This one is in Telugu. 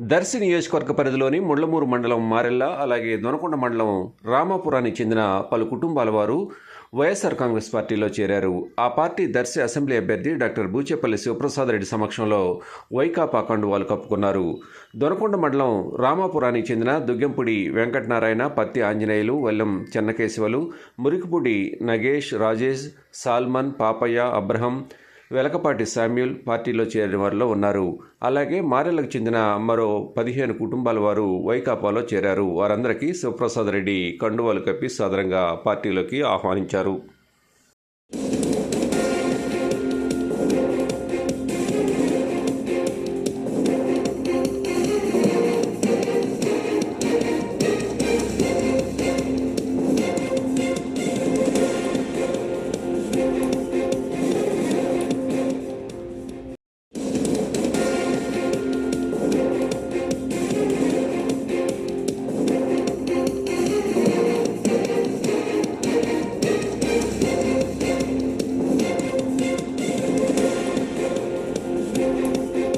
దర్శి నియోజకవర్గ పరిధిలోని ముళ్ళమూరు మండలం మారెల్ల అలాగే దొనకొండ మండలం రామాపురానికి చెందిన పలు కుటుంబాల వారు వైఎస్ఆర్ కాంగ్రెస్ పార్టీలో చేరారు. ఆ పార్టీ దర్శి అసెంబ్లీ అభ్యర్థి డాక్టర్ బూచేపల్లి శివప్రసాద్ రెడ్డి సమక్షంలో వైకాపా కండువాలు కప్పుకున్నారు. దొనకొండ మండలం రామాపురానికి చెందిన దుగ్గంపుడి వెంకటనారాయణ పత్తి ఆంజనేయులు వెల్లం చెన్నకేశవలు మురికిపూడి నగేష్ రాజేష్ సాల్మన్ పాపయ్య అబ్రహం వెలకపాటి శామ్యూల్ పార్టీలో చేరిన వారిలో ఉన్నారు. అలాగే మారెలకు చెందిన మరో పదిహేను కుటుంబాల వారు వైకాపాలో చేరారు. వారందరికీ శివప్రసాద్ రెడ్డి కండువాలు కప్పి సాదరంగా పార్టీలోకి ఆహ్వానించారు. thank you